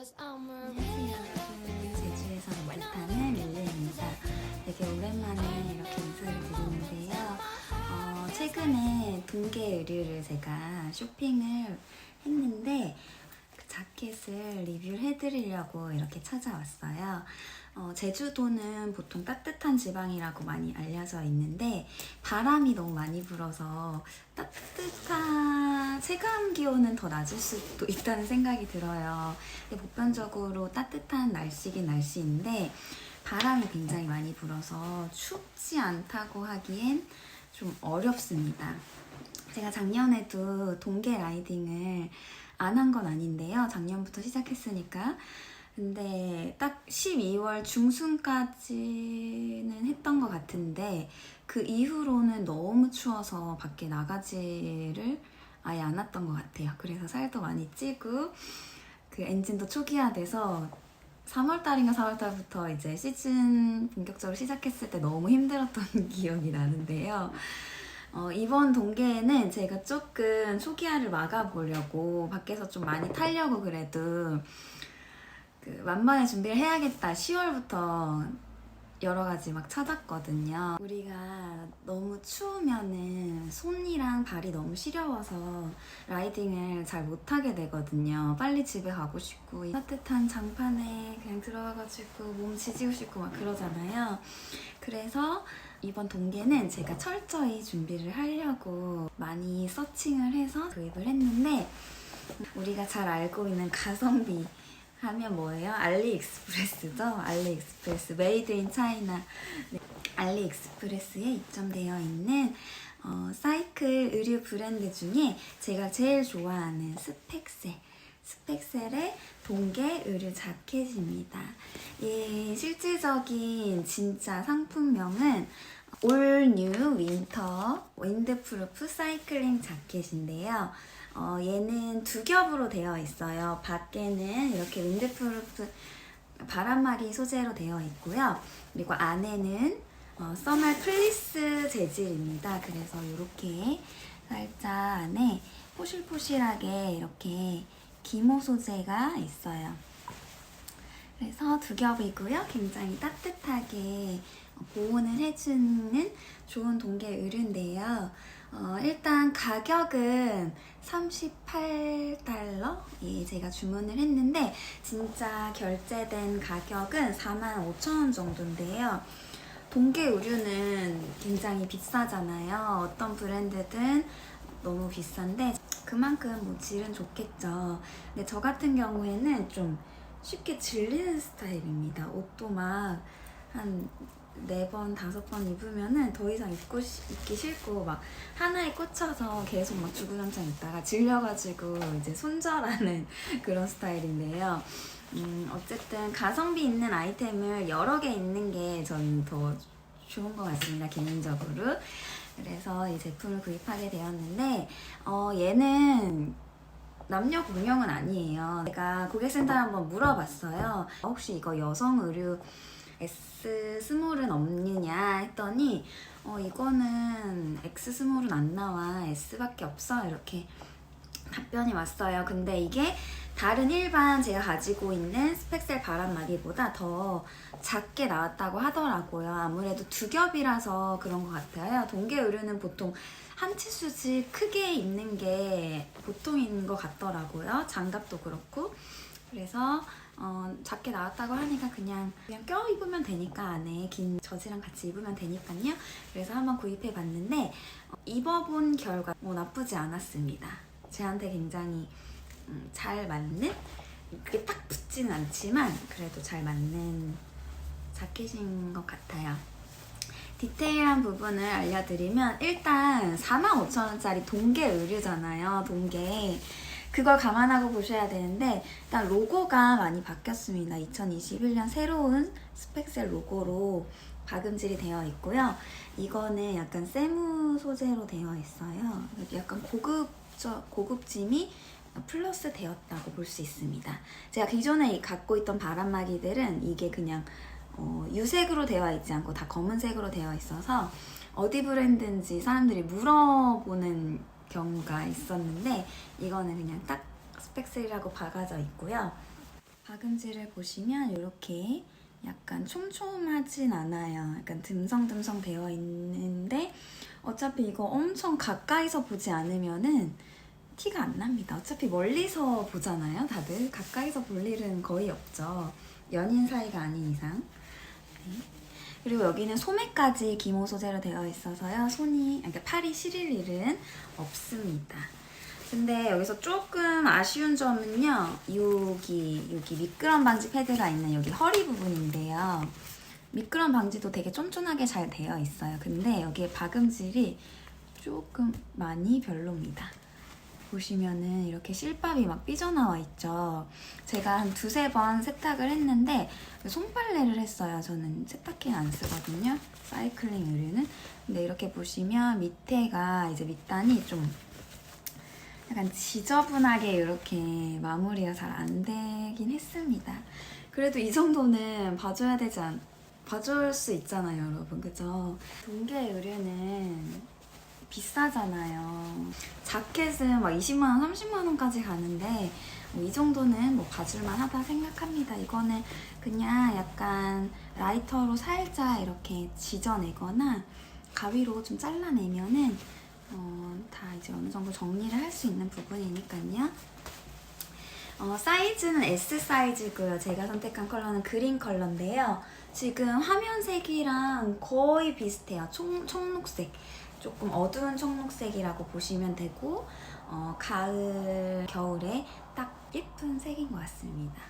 a 안녕하세요. 제주에서 못하는 릴리입니다. 되게 오랜만에 이렇게 인사를 드리는데요. 어, 최근에 동계 의류를 제가 쇼핑을 했는데 그 자켓을 리뷰를 해드리려고 이렇게 찾아왔어요. 어, 제주도는 보통 따뜻한 지방이라고 많이 알려져 있는데 바람이 너무 많이 불어서 따뜻한 체감 기온은 더 낮을 수도 있다는 생각이 들어요. 근데 보편적으로 따뜻한 날씨긴 날씨인데 바람이 굉장히 많이 불어서 춥지 않다고 하기엔 좀 어렵습니다. 제가 작년에도 동계 라이딩을 안 한 건 아닌데요. 작년부터 시작했으니까. 근데 딱 12월 중순까지는 했던 것 같은데 그 이후로는 너무 추워서 밖에 나가지를 아예 안 왔던 것 같아요. 그래서 살도 많이 찌고 그 엔진도 초기화돼서 3월달인가 4월달부터 이제 시즌 본격적으로 시작했을 때 너무 힘들었던 기억이 나는데요. 어, 이번 동계에는 제가 조금 초기화를 막아보려고 밖에서 좀 많이 타려고 그래도 그 만반의 준비를 해야겠다. 10월부터 여러 가지 막 찾았거든요. 우리가 너무 추우면은 손이랑 발이 너무 시려워서 라이딩을 잘 못하게 되거든요. 빨리 집에 가고 싶고 따뜻한 장판에 그냥 들어가가지고 몸 지지고 싶고 막 그러잖아요. 그래서 이번 동계는 제가 철저히 준비를 하려고 많이 서칭을 해서 구입을 했는데 우리가 잘 알고 있는 가성비 하면 뭐예요? 알리익스프레스죠? 알리익스프레스 메이드 인 차이나 네. 알리익스프레스에 입점되어 있는 어, 사이클 의류 브랜드 중에 제가 제일 좋아하는 스펙셀 스펙셀의 동계 의류 자켓입니다. 이 실질적인 진짜 상품명은 올뉴 윈터 윈드프루프 사이클링 자켓인데요. 어, 얘는 두 겹으로 되어 있어요. 밖에는 이렇게 윈드프루프 바람막이 소재로 되어 있고요. 그리고 안에는 어, 써말 플리스 재질입니다. 그래서 이렇게 살짝 안에 포실포실하게 이렇게 기모 소재가 있어요. 그래서 두 겹이고요. 굉장히 따뜻하게 보온을 해주는 좋은 동계 의류인데요. 어, 일단 가격은 38달러? 예, 제가 주문을 했는데 진짜 결제된 가격은 45,000원 정도인데요. 동계 의류는 굉장히 비싸잖아요. 어떤 브랜드든 너무 비싼데 그만큼 뭐 질은 좋겠죠. 근데 저 같은 경우에는 좀 쉽게 질리는 스타일입니다. 옷도 막 한 네 번, 다섯 번 입으면은 더 이상 입고 시- 입기 싫고 막 하나에 꽂혀서 계속 막 주구장창 있다가 질려가지고 이제 손절하는 그런 스타일인데요. 음, 어쨌든 가성비 있는 아이템을 여러 개 있는 게전더 좋은 것 같습니다, 개인적으로. 그래서 이 제품을 구입하게 되었는데, 어, 얘는 남녀 공용은 아니에요. 제가 고객센터에 한번 물어봤어요. 혹시 이거 여성 의류 S 스몰은 없느냐 했더니 어 이거는 X 스몰은 안 나와 S밖에 없어 이렇게 답변이 왔어요. 근데 이게 다른 일반 제가 가지고 있는 스펙셀 바람막이보다 더 작게 나왔다고 하더라고요. 아무래도 두 겹이라서 그런 것 같아요. 동계 의류는 보통 한 치수지 크게 입는 게 보통인 것 같더라고요. 장갑도 그렇고. 그래서 어, 작게 나왔다고 하니까 그냥 그냥 껴 입으면 되니까 안에 긴 저지랑 같이 입으면 되니까요. 그래서 한번 구입해 봤는데 어, 입어본 결과 뭐 나쁘지 않았습니다. 제한테 굉장히 음, 잘 맞는 그게 딱 붙지는 않지만 그래도 잘 맞는 자켓인 것 같아요. 디테일한 부분을 알려드리면 일단 45,000원짜리 동계 의류잖아요. 동계. 그걸 감안하고 보셔야 되는데 일단 로고가 많이 바뀌었습니다. 2021년 새로운 스펙셀 로고로 박음질이 되어 있고요. 이거는 약간 세무 소재로 되어 있어요. 약간 고급 고급짐이 플러스 되었다고 볼 수 있습니다. 제가 기존에 갖고 있던 바람막이들은 이게 그냥 어, 유색으로 되어 있지 않고 다 검은색으로 되어 있어서 어디 브랜드인지 사람들이 물어보는 경우가 있었는데 이거는 그냥 딱 스펙셀이라고 박아져 있고요. 박음질을 보시면 이렇게 약간 촘촘하진 않아요. 약간 듬성듬성 되어 있는데 어차피 이거 엄청 가까이서 보지 않으면은 티가 안 납니다. 어차피 멀리서 보잖아요, 다들. 가까이서 볼 일은 거의 없죠. 연인 사이가 아닌 이상. 네. 그리고 여기는 소매까지 기모 소재로 되어 있어서요. 손이, 그러니까 팔이 시릴 일은 없습니다. 근데 여기서 조금 아쉬운 점은요. 여기, 여기 미끄럼 방지 패드가 있는 여기 허리 부분인데요. 미끄럼 방지도 되게 쫀쫀하게 잘 되어 있어요. 근데 여기에 박음질이 조금 많이 별로입니다. 보시면은 이렇게 실밥이 막 삐져나와 있죠. 제가 한 두세 번 세탁을 했는데 손빨래를 했어요. 저는 세탁기는 안 쓰거든요. 사이클링 의류는. 근데 이렇게 보시면 밑에가 이제 밑단이 좀 약간 지저분하게 이렇게 마무리가 잘 안 되긴 했습니다. 그래도 이 정도는 봐줘야 되지 않, 봐줄 수 있잖아요, 여러분. 그죠? 동계 의류는 비싸잖아요. 자켓은 막 20만원, 30만원까지 가는데, 뭐 이 정도는 뭐 봐줄만 하다 생각합니다. 이거는 그냥 약간 라이터로 살짝 이렇게 지져내거나 가위로 좀 잘라내면은 어, 다 이제 어느 정도 정리를 할 수 있는 부분이니까요. 어, 사이즈는 S 사이즈고요. 제가 선택한 컬러는 그린 컬러인데요. 지금 화면색이랑 거의 비슷해요. 총, 청록색. 조금 어두운 청록색이라고 보시면 되고 어, 가을, 겨울에 딱 예쁜 색인 것 같습니다.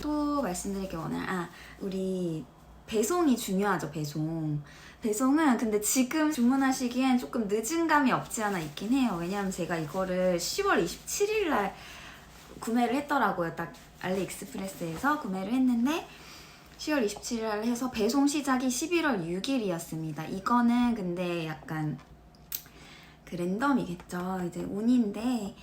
또 말씀드릴 게 오늘 아 우리 배송이 중요하죠 배송. 배송은 근데 지금 주문하시기엔 조금 늦은 감이 없지 않아 있긴 해요. 왜냐면 제가 이거를 10월 27일 날 구매를 했더라고요. 딱 알리익스프레스에서 구매를 했는데 10월 27일 날 해서 배송 시작이 11월 6일이었습니다 이거는 근데 약간 그 랜덤이겠죠 이제 운인데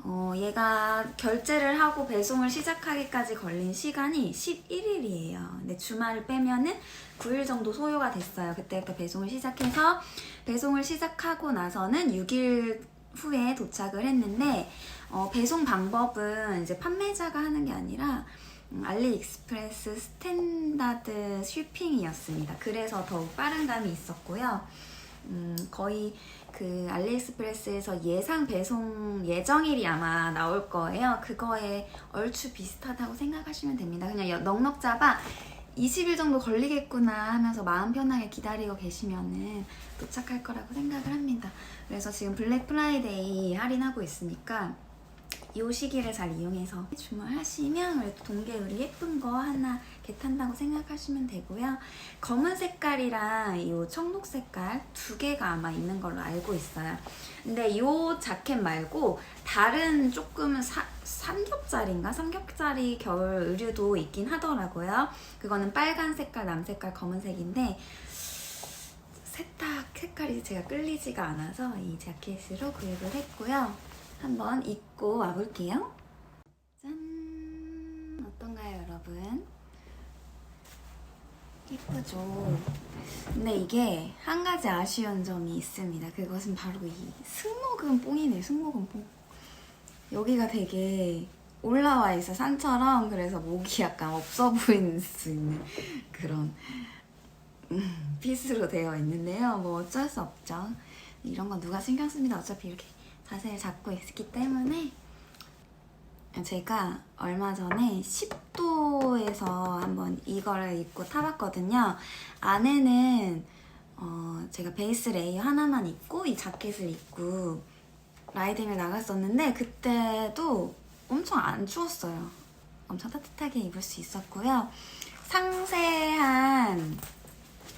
어, 얘가 결제를 하고 배송을 시작하기까지 걸린 시간이 11일이에요. 근데 주말을 빼면은 9일 정도 소요가 됐어요. 그때부터 배송을 시작해서 배송을 시작하고 나서는 6일 후에 도착을 했는데 어, 배송 방법은 이제 판매자가 하는 게 아니라 음, 알리익스프레스 스탠다드 쉬핑이었습니다. 그래서 더욱 빠른 감이 있었고요. 음, 거의 그 알리익스프레스에서 예상 배송 예정일이 아마 나올 거예요. 그거에 얼추 비슷하다고 생각하시면 됩니다. 그냥 여- 넉넉 잡아 20일 정도 걸리겠구나 하면서 마음 편하게 기다리고 계시면은 도착할 거라고 생각을 합니다. 그래서 지금 블랙 프라이데이 할인하고 있으니까 이 시기를 잘 이용해서 주문하시면 그래도 동계의리 예쁜 거 하나 개 탄다고 생각하시면 되고요. 검은 색깔이랑 이 청록 색깔 두 개가 아마 있는 걸로 알고 있어요. 근데 이 자켓 말고 다른 조금 사, 삼겹살인가? 삼겹살이 겨울 의류도 있긴 하더라고요. 그거는 빨간 색깔, 남색깔, 검은색인데 세탁 색깔이 제가 끌리지가 않아서 이 자켓으로 구입을 했고요. 한번 입고 와볼게요. 짠! 어떤가요, 여러분? 예쁘죠? 근데 이게 한 가지 아쉬운 점이 있습니다. 그것은 바로 이 승모근 뽕이네, 승모근 뽕. 여기가 되게 올라와 있어, 산처럼. 그래서 목이 약간 없어 보일 수 있는 그런 음, 핏으로 되어 있는데요. 뭐 어쩔 수 없죠. 이런 건 누가 신경 씁니다. 어차피 이렇게 자세를 잡고 있기 때문에 제가 얼마 전에 10도에서 한번 이거를 입고 타봤거든요. 안에는 어, 제가 베이스 레이어 하나만 입고 이 자켓을 입고 라이딩을 나갔었는데 그때도 엄청 안 추웠어요. 엄청 따뜻하게 입을 수 있었고요. 상세한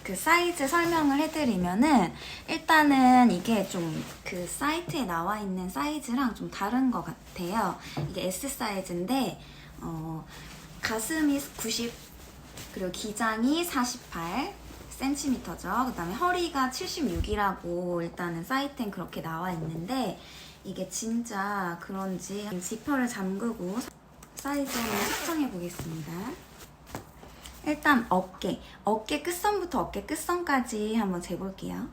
그 사이즈 설명을 해드리면은 일단은 이게 좀 그 사이트에 나와 있는 사이즈랑 좀 다른 것 같아요. 이게 S 사이즈인데 어, 가슴이 90 그리고 기장이 48 cm죠. 그 다음에 허리가 76이라고 일단은 사이트엔 그렇게 나와 있는데 이게 진짜 그런지 지퍼를 잠그고 사이즈 한번 측정해 보겠습니다. 일단 어깨, 어깨 끝선부터 어깨 끝선까지 한번 재볼게요.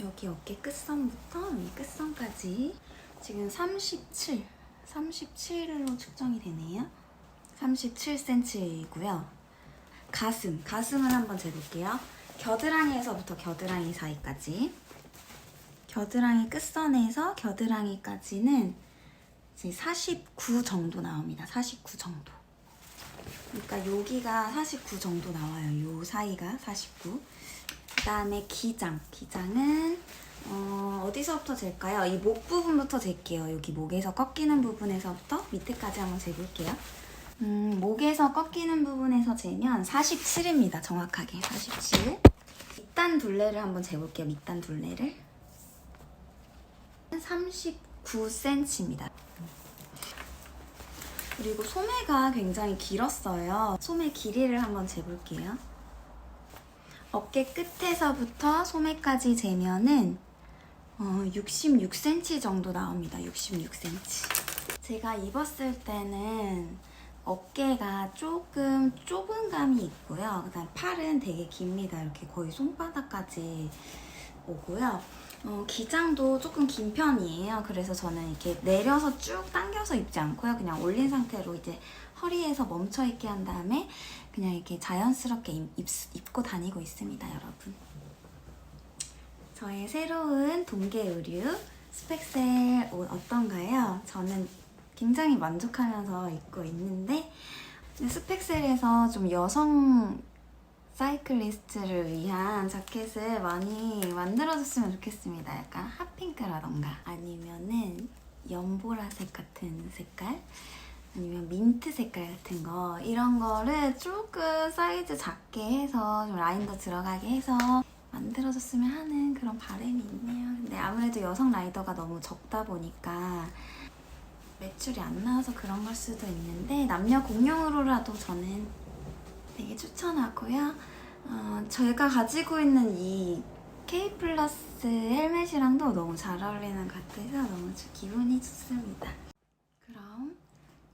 여기 어깨 끝선부터 여기 끝선까지 지금 37, 37로 측정이 되네요. 37cm이고요. 가슴, 가슴을 한번 재볼게요. 겨드랑이에서부터 겨드랑이 사이까지. 겨드랑이 끝선에서 겨드랑이까지는 이제 49 정도 나옵니다. 49 정도. 그러니까 여기가 49 정도 나와요. 요 사이가 49. 그 다음에 기장. 기장은 어, 어디서부터 잴까요? 이 목 부분부터 잴게요. 여기 목에서 꺾이는 부분에서부터 밑에까지 한번 재볼게요. 음, 목에서 꺾이는 부분에서 재면 47입니다. 정확하게 47. 밑단 둘레를 한번 재볼게요. 밑단 둘레를. 39cm입니다. 그리고 소매가 굉장히 길었어요. 소매 길이를 한번 재볼게요. 어깨 끝에서부터 소매까지 재면은 어, 66cm 정도 나옵니다. 66cm. 제가 입었을 때는 어깨가 조금 좁은 감이 있고요. 그다음 팔은 되게 깁니다. 이렇게 거의 손바닥까지 오고요. 어, 기장도 조금 긴 편이에요. 그래서 저는 이렇게 내려서 쭉 당겨서 입지 않고요. 그냥 올린 상태로 이제 허리에서 멈춰 있게 한 다음에 그냥 이렇게 자연스럽게 입, 입, 입고 다니고 있습니다, 여러분. 저의 새로운 동계 의류 스펙셀 옷 어떤가요? 저는 굉장히 만족하면서 입고 있는데 스펙셀에서 좀 여성 사이클리스트를 위한 자켓을 많이 만들어줬으면 좋겠습니다. 약간 핫핑크라던가 아니면은 연보라색 같은 색깔 아니면 민트 색깔 같은 거 이런 거를 조금 사이즈 작게 해서 좀 라인도 들어가게 해서 만들어줬으면 하는 그런 바람이 있네요. 근데 아무래도 여성 라이더가 너무 적다 보니까 매출이 안 나와서 그런 걸 수도 있는데 남녀 공용으로라도 저는 되게 추천하고요. 어, 저희가 가지고 있는 이 K 플러스 헬멧이랑도 너무 잘 어울리는 것 같아서 너무 좋- 기분이 좋습니다. 그럼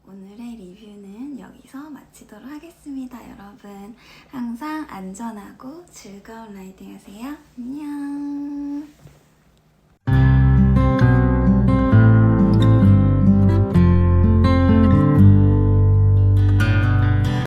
오늘의 리뷰는 여기서 마치도록 하겠습니다, 여러분. 항상 안전하고 즐거운 라이딩 하세요. 안녕.